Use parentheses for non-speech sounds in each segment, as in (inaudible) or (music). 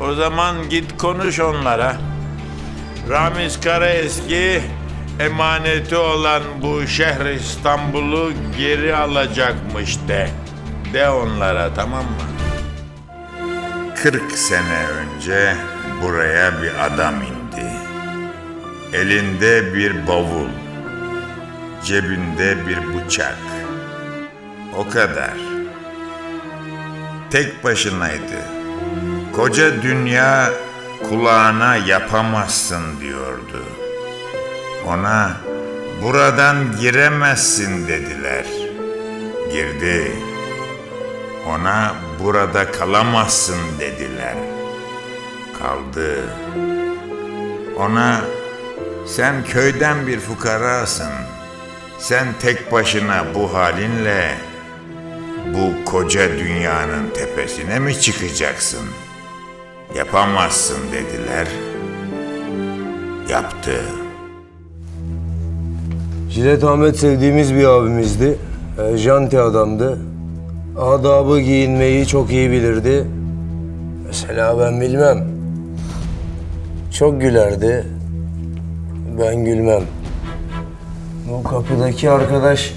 O zaman git konuş onlara. Ramiz Karaeski emaneti olan bu şehir İstanbul'u geri alacakmış de. De onlara tamam mı? 40 sene önce buraya bir adam indi. Elinde bir bavul, cebinde bir bıçak. O kadar. Tek başınaydı. Koca dünya kulağına yapamazsın diyordu. Ona buradan giremezsin dediler. Girdi. Ona burada kalamazsın dediler. Kaldı. Ona sen köyden bir fukarasın. Sen tek başına bu halinle bu koca dünyanın tepesine mi çıkacaksın? Yapamazsın dediler. Yaptı. Jilet Ahmet sevdiğimiz bir abimizdi. E, janti adamdı. Adabı giyinmeyi çok iyi bilirdi. Mesela ben bilmem. Çok gülerdi. Ben gülmem. Bu kapıdaki arkadaş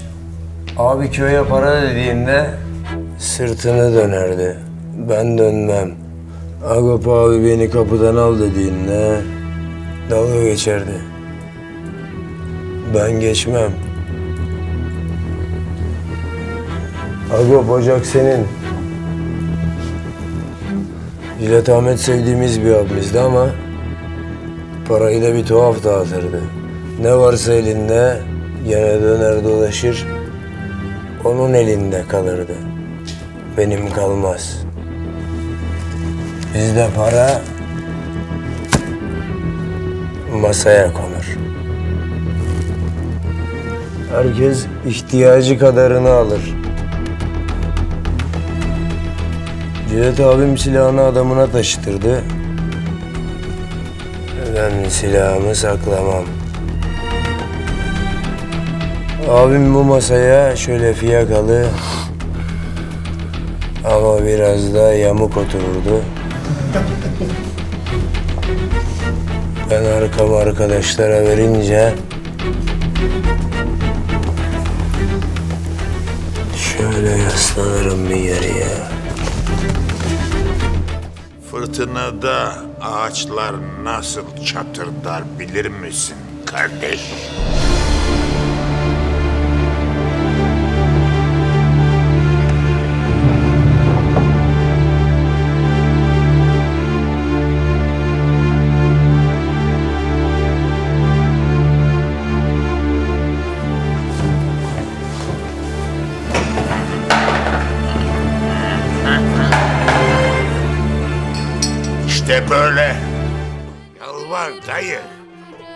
abi köye para dediğinde sırtını dönerdi. Ben dönmem. Agop abi beni kapıdan al dediğinde dalga geçerdi. Ben geçmem. Agop ocak senin. Jilet Ahmet sevdiğimiz bir abimizdi ama parayı da bir tuhaf dağıtırdı. Ne varsa elinde gene döner dolaşır onun elinde kalırdı. Benim kalmaz. Bizde para masaya konur. Herkes ihtiyacı kadarını alır. Cihat abim silahını adamına taşıtırdı. Ben silahımı saklamam. Abim bu masaya şöyle fiyakalı ama biraz da yamuk otururdu. Ben arkamı arkadaşlara verince şöyle yaslanırım bir geriye. Fırtınada ağaçlar nasıl çatırdar bilir misin kardeş? Böyle. Yalvar dayı.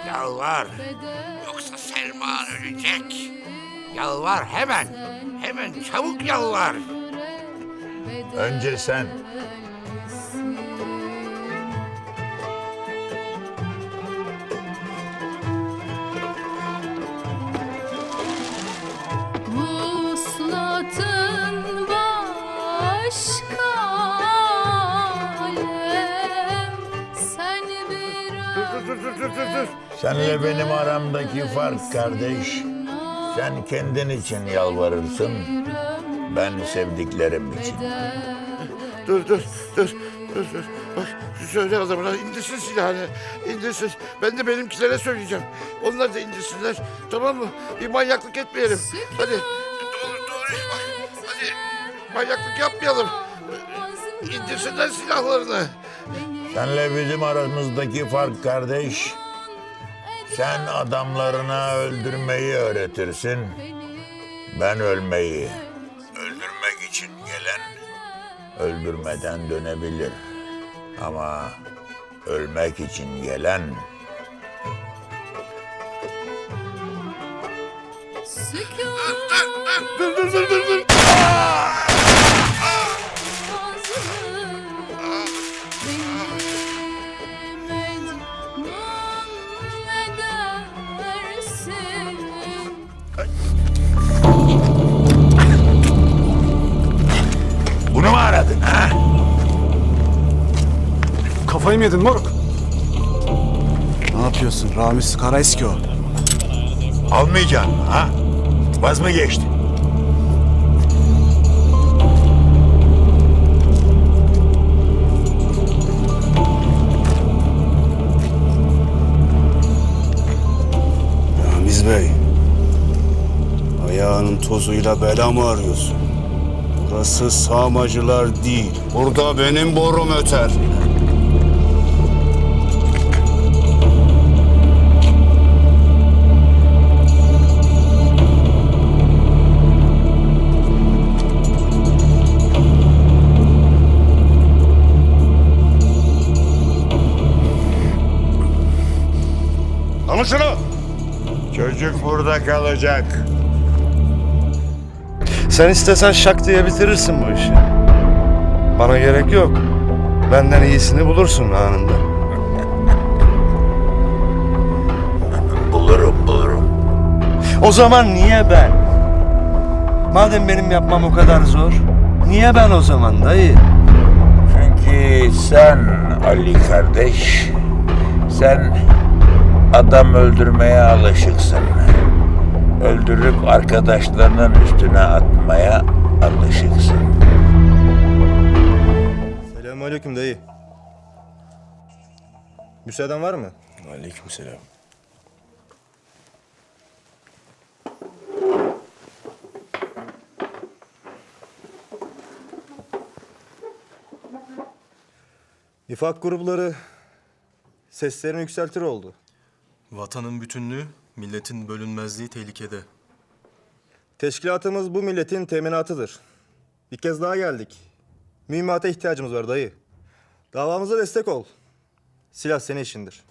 Yalvar. Yoksa Selma ölecek. Yalvar hemen. Hemen çabuk yalvar. Önce sen. dur dur. Senle benim aramdaki fark kardeş. Sen kendin için yalvarırsın. Ben sevdiklerim için. Dur dur dur dur dur. Bak söyle adamına indirsin silahını. indirsin. Ben de benimkilere söyleyeceğim. Onlar da indirsinler. Tamam mı? Bir manyaklık etmeyelim. Hadi. Doğru doğru. Bak, hadi. Manyaklık yapmayalım. İndirsinler silahlarını. Senle bizim aramızdaki fark kardeş. Sen adamlarına öldürmeyi öğretirsin. Ben ölmeyi. Öldürmek için gelen öldürmeden dönebilir. Ama ölmek için gelen Dur dur dur dur. dur. Kafayı mı yedin moruk? Ne yapıyorsun? Ramiz Karaeski o. Almayacaksın mı ha? Vaz mı geçti? Ramiz Bey. Ayağının tozuyla bela mı arıyorsun? Burası sağmacılar değil. Burada benim borum öter. Çocuk burada kalacak. Sen istesen şak diye bitirirsin bu işi. Bana gerek yok. Benden iyisini bulursun anında. (laughs) Bulurum bulurum. O zaman niye ben? Madem benim yapmam o kadar zor, niye ben o zaman dayı? Çünkü sen Ali kardeş, sen adam öldürmeye alışıksın. Öldürüp arkadaşlarının üstüne atmaya alışıksın. Selamünaleyküm dayı. Müsaaden var mı? Aleykümselam. İfak grupları seslerini yükseltir oldu. Vatanın bütünlüğü, milletin bölünmezliği tehlikede. Teşkilatımız bu milletin teminatıdır. Bir kez daha geldik. Mühimmata ihtiyacımız var dayı. Davamıza destek ol. Silah senin işindir.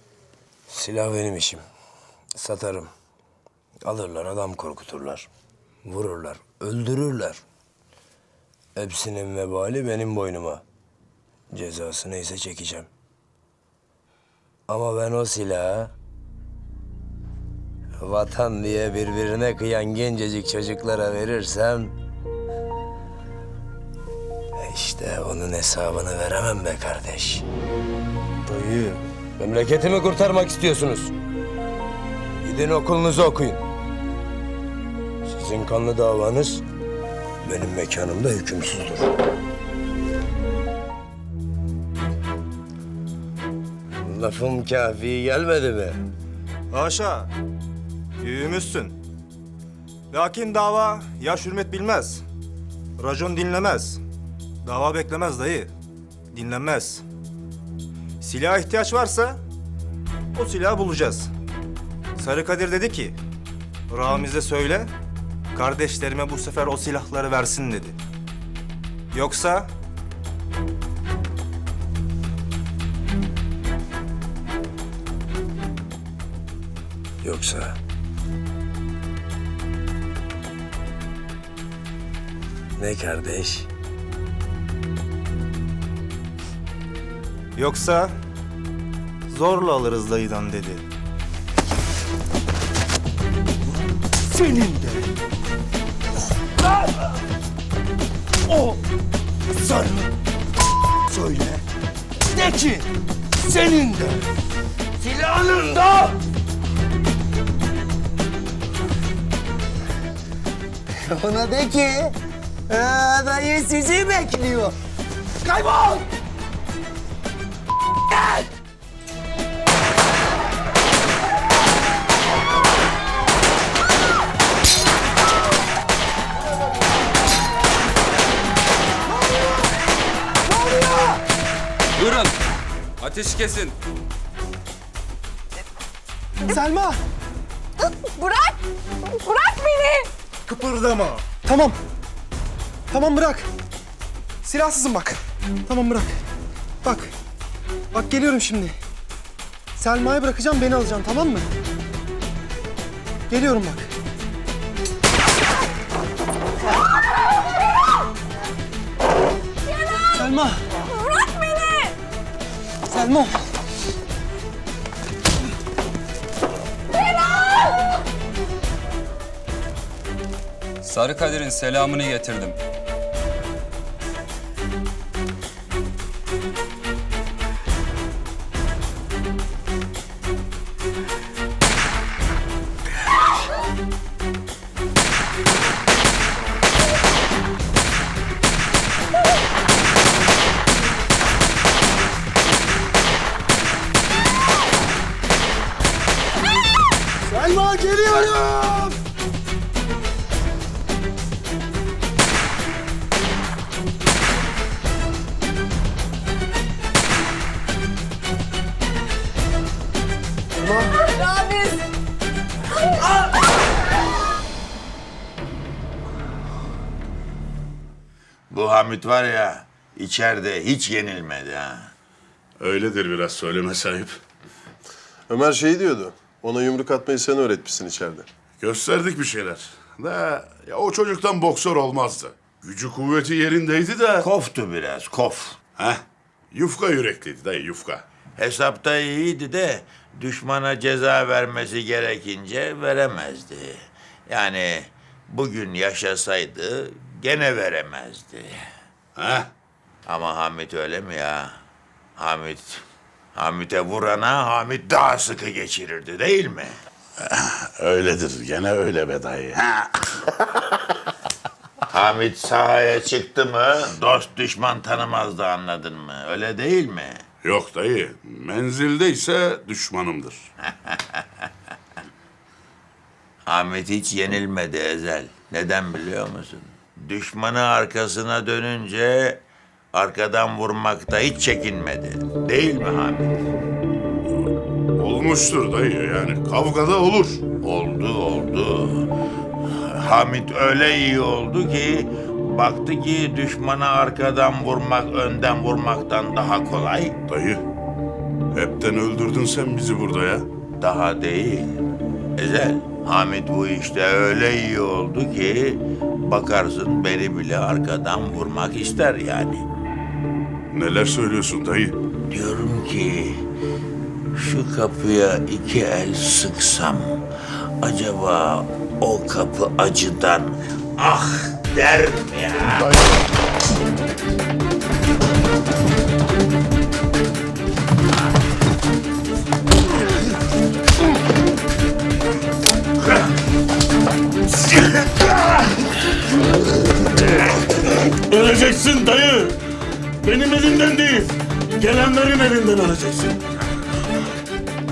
Silah benim işim. Satarım. Alırlar, adam korkuturlar. Vururlar, öldürürler. Hepsinin vebali benim boynuma. Cezası neyse çekeceğim. Ama ben o silahı vatan diye birbirine kıyan gencecik çocuklara verirsem işte onun hesabını veremem be kardeş. Dayı. Memleketimi kurtarmak istiyorsunuz. Gidin okulunuzu okuyun. Sizin kanlı davanız benim mekanımda hükümsüzdür. Lafım kafi gelmedi mi? Haşa. Büyümüşsün. Lakin dava yaş hürmet bilmez. Racon dinlemez. Dava beklemez dayı. Dinlenmez. Silaha ihtiyaç varsa o silahı bulacağız. Sarı Kadir dedi ki, Ramiz'e söyle, kardeşlerime bu sefer o silahları versin dedi. Yoksa Yoksa... Ne kardeş? Yoksa zorla alırız dayıdan dedi. Senin de. O sarı söyle. De ki senin de silahının da Ona de ki "Aa, dayı sizi bekliyor. Kaybol! Durun. Ateş kesin. Selma Bırak! Bırak beni! kıpırdama. Tamam. Tamam bırak. Silahsızım bak. Tamam bırak. Bak. Bak geliyorum şimdi. Selma'yı bırakacağım beni alacaksın tamam mı? Geliyorum bak. Selma. Bırak beni! Selma. Sarı Kadir'in selamını getirdim. Hamit var ya içeride hiç yenilmedi ha. Öyledir biraz söyleme sahip. Ömer şey diyordu. Ona yumruk atmayı sen öğretmişsin içeride. Gösterdik bir şeyler. Da ya o çocuktan boksör olmazdı. Gücü kuvveti yerindeydi de. Koftu biraz kof. Heh. Yufka yürekliydi dayı yufka. Hesapta iyiydi de düşmana ceza vermesi gerekince veremezdi. Yani bugün yaşasaydı gene veremezdi. Heh. Ama Hamit öyle mi ya? Hamit, Hamit'e vurana Hamit daha sıkı geçirirdi değil mi? Öyledir gene öyle be dayı. (laughs) Hamit sahaya çıktı mı dost düşman tanımazdı anladın mı? Öyle değil mi? Yok dayı. Menzildeyse düşmanımdır. (laughs) Hamit hiç yenilmedi Ezel. Neden biliyor musun? Düşmanı arkasına dönünce arkadan vurmakta hiç çekinmedi. Değil mi Hamit? Olmuştur dayı yani kavgada olur. Oldu oldu. Hamit öyle iyi oldu ki baktı ki düşmanı arkadan vurmak önden vurmaktan daha kolay. Dayı. Hepten öldürdün sen bizi burada ya. Daha değil. Ezel, Hamit bu işte öyle iyi oldu ki bakarsın beni bile arkadan vurmak ister yani. Neler söylüyorsun dayı? Diyorum ki şu kapıya iki el sıksam acaba o kapı acıdan ah der mi ya? Öleceksin dayı. Benim elimden değil. Gelenlerin elinden öleceksin.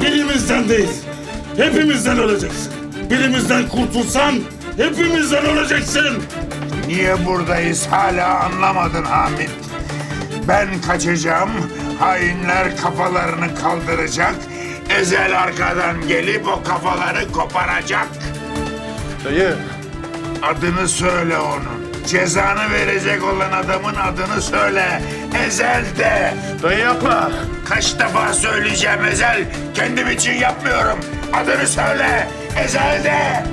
Birimizden değil. Hepimizden öleceksin. Birimizden kurtulsan hepimizden öleceksin. Niye buradayız hala anlamadın Hamit. Ben kaçacağım, hainler kafalarını kaldıracak, Ezel arkadan gelip o kafaları koparacak. Dayı. Adını söyle onun. Cezanı verecek olan adamın adını söyle. Ezel de. Dayı yapma. Kaç defa söyleyeceğim Ezel. Kendim için yapmıyorum. Adını söyle. Ezel de.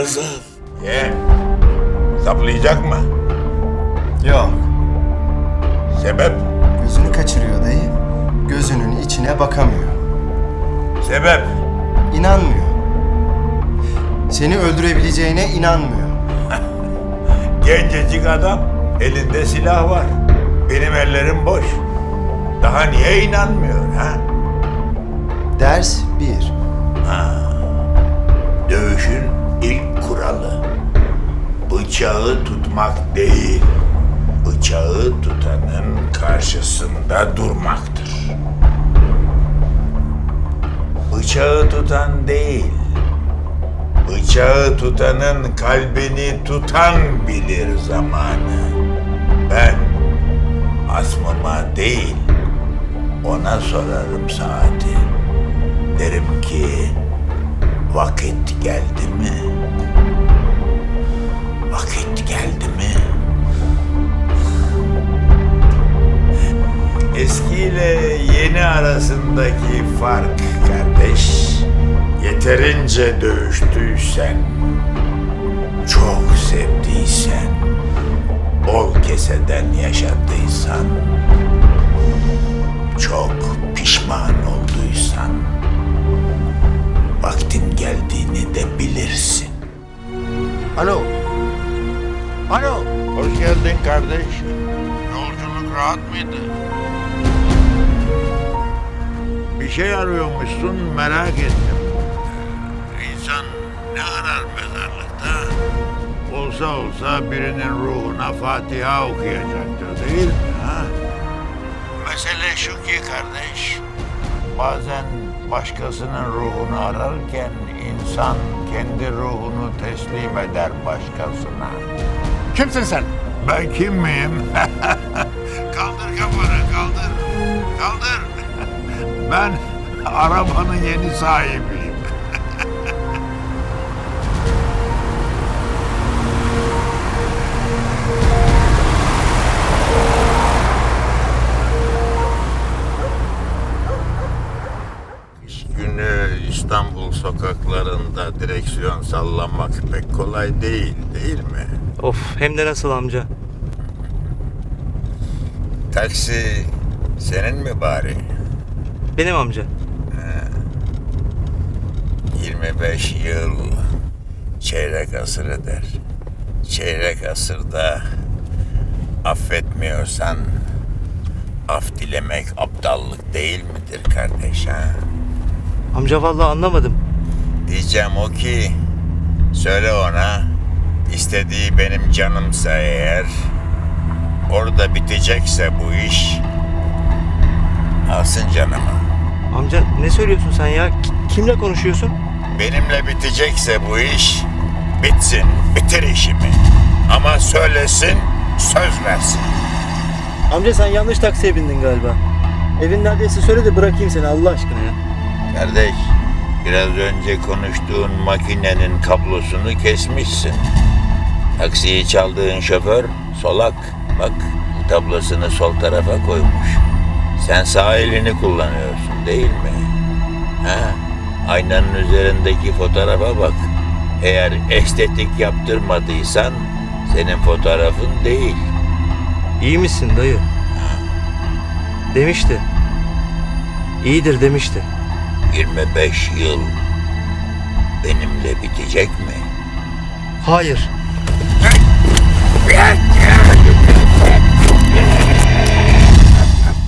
Ezel. Ye. Saplayacak mı? Yok. Sebep? Gözünü kaçırıyor dayı. Gözünün içine bakamıyor. Sebep? İnanmıyor. Seni öldürebileceğine inanmıyor. Gencecik adam. Elinde silah var. Benim ellerim boş. Daha niye inanmıyor ha? Ders bir. Dövüşün ilk kuralı bıçağı tutmak değil, bıçağı tutanın karşısında durmaktır. Bıçağı tutan değil, bıçağı tutanın kalbini tutan bilir zamanı. Ben asmıma değil, ona sorarım saati. Derim ki, Vakit geldi mi? Vakit geldi mi? Eski ile yeni arasındaki fark kardeş. Yeterince dövüştüysen, çok sevdiysen, bol keseden yaşadıysan, çok pişman olduysan, vaktin geldiğini de bilirsin. Alo. Alo. Hoş geldin kardeş. Yolculuk rahat mıydı? Bir şey arıyormuşsun merak ettim. Ne arar mezarlıkta? Olsa olsa birinin ruhuna Fatiha okuyacaktır değil mi? Ha? Mesele şu ki kardeş, bazen başkasının ruhunu ararken insan kendi ruhunu teslim eder başkasına. Kimsin sen? Ben kim miyim? (laughs) kaldır kafanı, kaldır. Kaldır. (laughs) ben arabanın yeni sahibiyim. Sokaklarında direksiyon sallamak pek kolay değil, değil mi? Of hem de nasıl amca? Taksi senin mi bari? Benim amca. 25 yıl çeyrek asır eder. Çeyrek asırda affetmiyorsan af dilemek aptallık değil midir kardeş ha? Amca vallahi anlamadım. Diyeceğim o ki söyle ona istediği benim canımsa eğer orada bitecekse bu iş alsın canımı. Amca ne söylüyorsun sen ya? Ki- kimle konuşuyorsun? Benimle bitecekse bu iş bitsin. Bitir işimi. Ama söylesin, söz versin. Amca sen yanlış taksiye bindin galiba. Evin neredeyse söyle de bırakayım seni Allah aşkına ya. Kardeş, biraz önce konuştuğun makinenin kablosunu kesmişsin. Taksiyi çaldığın şoför solak. Bak, tablosunu sol tarafa koymuş. Sen sağ elini kullanıyorsun değil mi? Ha? Aynanın üzerindeki fotoğrafa bak. Eğer estetik yaptırmadıysan senin fotoğrafın değil. İyi misin dayı? Demişti. İyidir demişti. 25 yıl benimle bitecek mi? Hayır.